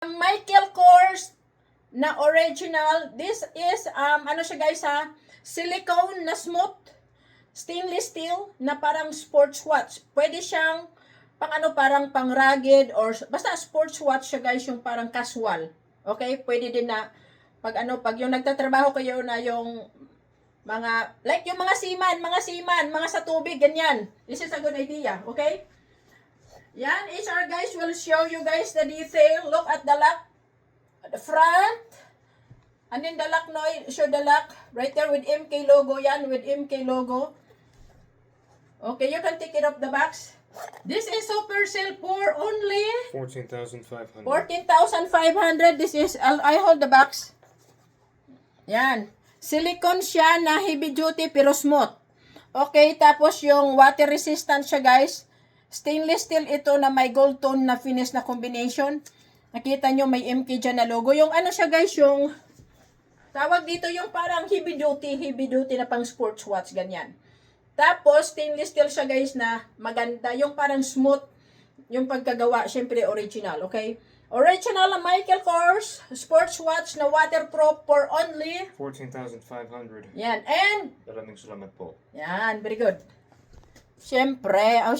Michael Kors na original, this is, um, ano siya guys ha, silicone na smooth, stainless steel na parang sports watch. Pwede siyang pang ano, parang pang rugged or basta sports watch siya guys, yung parang casual. Okay? Pwede din na pag ano, pag yung nagtatrabaho kayo na yung mga, like yung mga seaman, mga seaman, mga sa tubig, ganyan. This is a good idea, okay? Yan, HR guys will show you guys the detail. Look at the lock, the front. And then the lock, no, show the lock. Right there with MK logo yan, with MK logo. Okay, you can take it off the box. This is super sale for only 14,500. 14,500. This is, I'll, I hold the box. Yan. Silicone siya na heavy duty pero smooth. Okay, tapos yung water resistant siya guys. Stainless steel ito na may gold tone na finish na combination. Nakita nyo may MK dyan na logo. Yung ano siya guys, yung tawag dito yung parang heavy duty, heavy duty na pang sports watch, ganyan. Tapos, stainless steel siya guys na maganda. Yung parang smooth yung pagkagawa, syempre original, okay? Original na Michael Kors sports watch na waterproof for only 14,500. yan. And Maraming salamat po. yan, very good. Syempre, oh